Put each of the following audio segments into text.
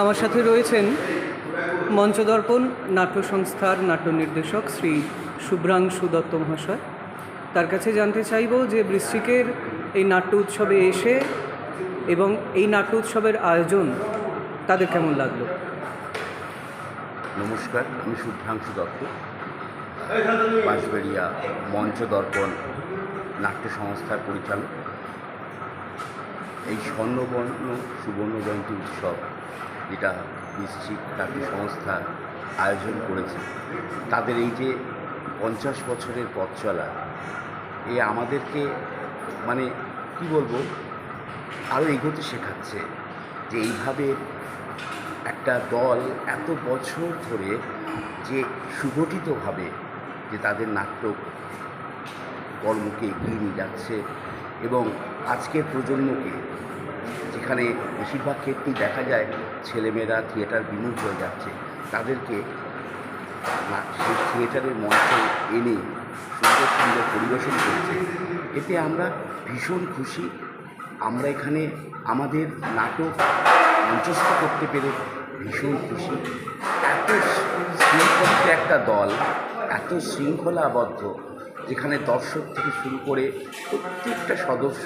আমার সাথে রয়েছেন মঞ্চদর্পণ নাট্য সংস্থার নাট্য নির্দেশক শ্রী শুভ্রাংশু দত্ত মহাশয়। তার কাছে জানতে চাইব যে বৃশ্চিকের এই নাট্য উৎসবে এসে এবং এই নাট্য উৎসবের আয়োজন তাদের কেমন লাগল? নমস্কার, আমি শুভ্রাংশু দত্ত। বাঁশবেড়িয়া নাট্য সংস্থার পরিচালক। এই স্বর্ণবর্ণ, সুবর্ণ জয়ন্তী উৎসব যেটা বৃশ্চিক নাট্য সংস্থা আয়োজন করেছে। তাদের এই যে পঞ্চাশ বছরের পথ চলা, এ আমাদেরকে মানে কি বলব? আরও এগোতে শেখাচ্ছে যে এইভাবে একটা দল এত বছর ধরে যে সুগঠিতভাবে যে তাদের নাটক কর্মকে এগিয়ে নিয়ে যাচ্ছে এবং আজকের প্রজন্মকে যেখানে বেশিরভাগ ক্ষেত্রেই দেখা যায় ছেলেমেয়েরা থিয়েটার বিমুখ হয়ে যাচ্ছে, তাদেরকে সেই থিয়েটারের মঞ্চে এনে সুন্দর সুন্দর পরিবেশন করছে। এতে আমরা ভীষণ খুশি। আমরা এখানে আমাদের নাটক মঞ্চস্থ করতে পেরে ভীষণ খুশি। এত শৃঙ্খলিত একটা দল, এত শৃঙ্খলাবদ্ধ যেখানে দর্শক থেকে শুরু করে প্রত্যেকটা সদস্য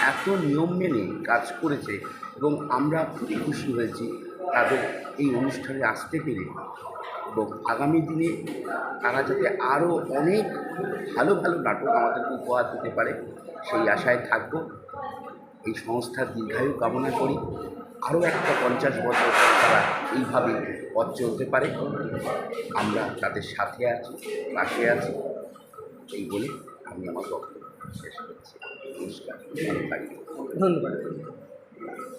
এত নিয়ম মেনে কাজ করেছে এবং আমরা খুবই খুশি হয়েছি তাদের এই অনুষ্ঠানে আসতে পেরে। এবং আগামী দিনে তারা যাতে আরও অনেক ভালো ভালো নাটক আমাদেরকে উপহার দিতে পারে, সেই আশায় থাকব। এই সংস্থার দীর্ঘায়ু কামনা করি। আরও একটা পঞ্চাশ বছর তারা এইভাবে পথ চলতে পারে। আমরা তাদের সাথে আছি, পাশে আছি। এই বলে আমি আমার বক্তব্য শেষ করছি। নমস্কার। ধন্যবাদ।